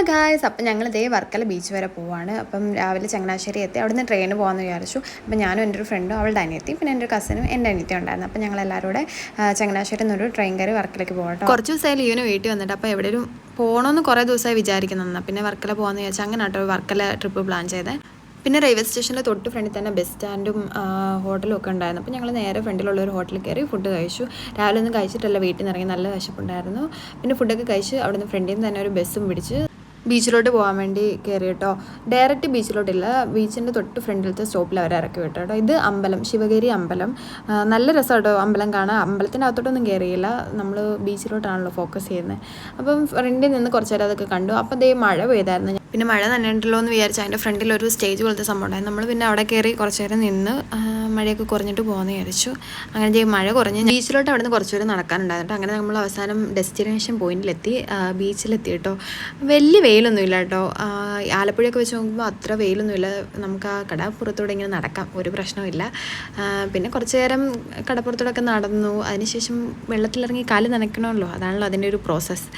Hello guys അപ്പം ഞങ്ങൾ ഇതേ വർക്കല ബീച്ച് വരെ പോവാണ്. അപ്പം രാവിലെ ചങ്ങനാശ്ശേരി എത്തി. അവിടുന്ന് ട്രെയിന് പോകാമെന്ന് വിചാരിച്ചു. അപ്പം ഞാനും എന്റെ ഒരു ഫ്രണ്ടും അവളുടെ അനിയത്തി പിന്നെ എന്റെ ഒരു കസിനും എന്റെ അനിയത്തി ഉണ്ടായിരുന്നു. അപ്പം ഞങ്ങൾ എല്ലാവരും കൂടെ ചങ്ങനാശ്ശേരി നിന്നൊരു ട്രെയിൻ കയറി വർക്കലേക്ക് പോകട്ടോ കുറച്ച് ദിവസമായി ലീവിന് വീട്ടിൽ വന്നിട്ട് അപ്പോൾ എവിടെയും പോകണമെന്ന് കുറേ ദിവസമായി വിചാരിക്കുന്നതാണ് പിന്നെ വർക്കല പോകാമെന്ന് വിചാരിച്ചാൽ അങ്ങനെ കേട്ടോ വർക്കല ട്രിപ്പ് പ്ലാൻ ചെയ്തേ. പിന്നെ റെയിൽവേ സ്റ്റേഷന്റെ തൊട്ട് ഫ്രണ്ടിൽ തന്നെ ബസ് സ്റ്റാൻഡും ഹോട്ടലും ഒക്കെ ഉണ്ടായിരുന്നു. അപ്പോൾ ഞങ്ങൾ നേരെ ഫ്രണ്ടിലുള്ള ഒരു ഹോട്ടലിൽ കയറി ഫുഡ് കഴിച്ചു. രാവിലെ ഒന്നും കഴിച്ചിട്ടല്ല വീട്ടിൽ നിന്ന് ഇറങ്ങി നല്ല വിശപ്പുണ്ടായിരുന്നു. പിന്നെ ഫുഡൊക്കെ കഴിച്ച് അവിടുന്ന് ഫ്രണ്ടിൽ നിന്ന് തന്നെ ഒരു ബസ്സും പിടിച്ച് ബീച്ചിലോട്ട് പോകാൻ വേണ്ടി കയറി കേട്ടോ ഡയറക്റ്റ് ബീച്ചിലോട്ടില്ല. ബീച്ചിന്റെ തൊട്ട് ഫ്രണ്ടിലത്തെ സ്റ്റോപ്പിൽ അവർ ഇറക്കി വിട്ടോ കേട്ടോ ഇത് അമ്പലം ശിവഗിരി അമ്പലം. നല്ല രസം കേട്ടോ അമ്പലം കാണാൻ. അമ്പലത്തിന്റെ അകത്തോട്ടൊന്നും കയറിയില്ല നമ്മൾ ബീച്ചിലോട്ടാണല്ലോ ഫോക്കസ് ചെയ്യുന്നത്. അപ്പം ഫ്രണ്ടിൽ നിന്ന് കുറച്ച് നേരം അതൊക്കെ കണ്ടു. അപ്പം ദേ മഴ പെയ്തായിരുന്നു. പിന്നെ മഴ നനയുണ്ടല്ലോ എന്ന് വിചാരിച്ചു അതിന്റെ ഫ്രണ്ടിൽ ഒരു സ്റ്റേജ് പോലത്തെ സംഭവം ഉണ്ടായിരുന്നു നമ്മൾ പിന്നെ അവിടെ കയറി കുറച്ച് നേരം നിന്ന് മഴയൊക്കെ കുറഞ്ഞിട്ട് പോകുമെന്ന് വിചാരിച്ചു. അങ്ങനെ മഴ കുറഞ്ഞ് ബീച്ചിലോട്ട് അവിടെ നിന്ന് കുറച്ച് ദൂരം നടക്കാനുണ്ടായിരുന്നു അങ്ങനെ നമ്മൾ അവസാനം ഡെസ്റ്റിനേഷൻ പോയിന്റിലെത്തി ബീച്ചിലെത്തി കേട്ടോ. വലിയ വെയിലൊന്നുമില്ല കേട്ടോ. ആലപ്പുഴയൊക്കെ വെച്ച് നോക്കുമ്പോൾ അത്ര വെയിലൊന്നുമില്ല നമുക്ക് ആ കടപ്പുറത്തൂടെ ഇങ്ങനെ നടക്കാം ഒരു പ്രശ്നമില്ല പിന്നെ കുറച്ച് നേരം കടപ്പുറത്തൂടെയൊക്കെ നടന്നു. അതിനുശേഷം വെള്ളത്തിലിറങ്ങി കാൽ നനയ്ക്കണമല്ലോ. അതാണല്ലോ അതിന്റെ ഒരു പ്രോസസ്സ്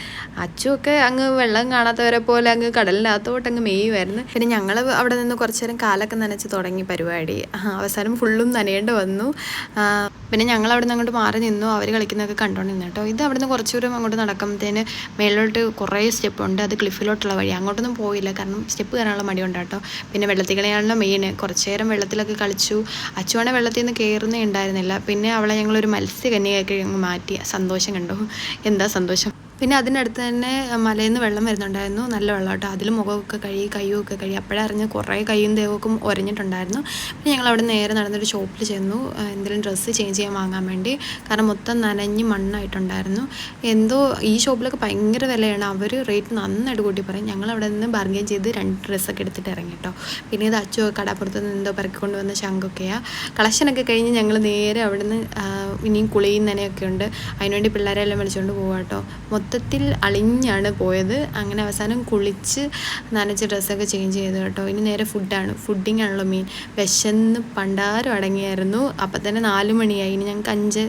അച്ചുമൊക്കെ അങ്ങ് വെള്ളം കാണാത്തവരെ പോലെ അങ്ങ് കടലിനകത്തോട്ട് അങ്ങ് മേയുമായിരുന്നു പിന്നെ ഞങ്ങൾ അവിടെ നിന്ന് കുറച്ച് നേരം കാലൊക്കെ നനച്ച് തുടങ്ങി പരിപാടി. അവസാനം ഫുള്ളും നനയേണ്ടി വന്നു. പിന്നെ ഞങ്ങൾ അവിടെ നിന്ന് അങ്ങോട്ട് മാറി നിന്നു. അവർ കളിക്കുന്നതൊക്കെ കണ്ടോണ്ട് നിന്നു കേട്ടോ. ഇത് അവിടെ നിന്ന് കുറച്ച് ദൂരം അങ്ങോട്ട് നടക്കുമ്പോഴത്തേന് മേളിലോട്ട് കുറേ സ്റ്റെപ്പ് ഉണ്ട് അത് ക്ലിഫിലോട്ടുള്ള വഴി അങ്ങോട്ടൊന്നും പോയില്ല. കാരണം സ്റ്റെപ്പ് കയറാനുള്ള മടിയുണ്ട് കേട്ടോ. പിന്നെ വെള്ളത്തിൽ കളിയാണല്ലോ മെയിൻ കുറച്ച് നേരം വെള്ളത്തിലൊക്കെ കളിച്ചു. അച്ചുവാണെ വെള്ളത്തിൽ നിന്ന് കയറുന്നേ ഉണ്ടായിരുന്നില്ല. പിന്നെ അവളെ ഞങ്ങളൊരു മത്സ്യകന്യയൊക്കെ അങ്ങ് മാറ്റി. സന്തോഷം കണ്ടു? എന്താ സന്തോഷം? പിന്നെ അതിനടുത്ത് തന്നെ മലയിൽ നിന്ന് വെള്ളം വരുന്നുണ്ടായിരുന്നു. നല്ല വെള്ളം കേട്ടോ അതിൽ മുഖമൊക്കെ കഴുകി കയ്യുമൊക്കെ കഴുകി. അപ്പോഴേ അറിഞ്ഞ് കുറേ കയ്യും ദേഹമൊക്കെ ഒരഞ്ഞിട്ടുണ്ടായിരുന്നു. പിന്നെ ഞങ്ങൾ അവിടെ നേരെ നടന്നൊരു ഷോപ്പിൽ ചെന്നു. എന്തെങ്കിലും ഡ്രസ്സ് ചേഞ്ച് ചെയ്യാൻ വാങ്ങാൻ വേണ്ടി. കാരണം മൊത്തം നനഞ്ഞ് മണ്ണായിട്ടുണ്ടായിരുന്നു. എന്തോ ഈ ഷോപ്പിലൊക്കെ ഭയങ്കര വിലയാണ്. അവർ റേറ്റ് നന്നായിട്ട് കൂട്ടി പറയും. ഞങ്ങൾ അവിടെ നിന്ന് ബാർഗെയിൻ ചെയ്ത് രണ്ട് ഡ്രസ്സൊക്കെ എടുത്തിട്ട് ഇറങ്ങി കേട്ടോ പിന്നെ ഇത് അച്ചു കടപ്പുറത്ത് നിന്ന് എന്തോ പെറുക്കിക്കൊണ്ട് വന്ന ശങ്കൊക്കെയാണ് കളക്ഷനൊക്കെ കഴിഞ്ഞ് ഞങ്ങൾ നേരെ അവിടെ നിന്ന് ഇനിയും കുളിയും നനയൊക്കെ ഉണ്ട്. അതിനുവേണ്ടി പിള്ളേരെല്ലാം വിളിച്ചുകൊണ്ട് പോവാം കേട്ടോ മൊത്തത്തിൽ അളിഞ്ഞാണ് പോയത്. അങ്ങനെ അവസാനം കുളിച്ച് നനച്ച ഡ്രസ്സൊക്കെ ചേഞ്ച് ചെയ്തു കേട്ടോ. ഇനി നേരെ ഫുഡാണ് ഫുഡിങ് ആണല്ലോ മീൻ വിശന്ന് പണ്ടാരം അടങ്ങിയായിരുന്നു. അപ്പം തന്നെ നാല് മണിയായി. ഇനി ഞങ്ങൾക്ക് അഞ്ച്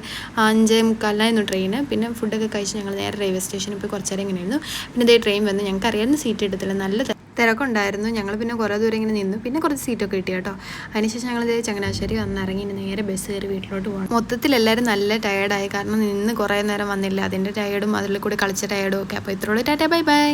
അഞ്ച് മുക്കാലിനായിരുന്നു ട്രെയിന് പിന്നെ ഫുഡൊക്കെ കഴിച്ച് ഞങ്ങൾ നേരെ റെയിൽവേ സ്റ്റേഷനിൽ പോയി കുറച്ച് നേരം ഇങ്ങനെയായിരുന്നു. പിന്നെ ഇതേ ട്രെയിൻ വന്ന്. ഞങ്ങൾക്ക് അറിയാവുന്ന സീറ്റ് എടുത്തില്ല. നല്ല തിരക്കുണ്ടായിരുന്നു. ഞങ്ങൾ പിന്നെ കുറേ ദൂരം ഇങ്ങനെ നിന്നു. പിന്നെ കുറച്ച് സീറ്റൊക്കെ കിട്ടി കേട്ടോ. അതിനുശേഷം ഞങ്ങൾ ഇതേ ചങ്ങനാശ്ശേരി വന്നിറങ്ങി നേരെ ബസ് കയറി വീട്ടിലോട്ട് പോകണം മൊത്തത്തിൽ എല്ലാവരും നല്ല ടയേർഡായി കാരണം നിന്ന് കുറേ നേരം വന്നില്ല. അതിന്റെ ടയേർഡും അതിൽ കൂടി കളിച്ച ടയേർഡും ഒക്കെ. അപ്പോൾ ഇത്രയുള്ള ടാറ്റാ ബൈ ബൈ.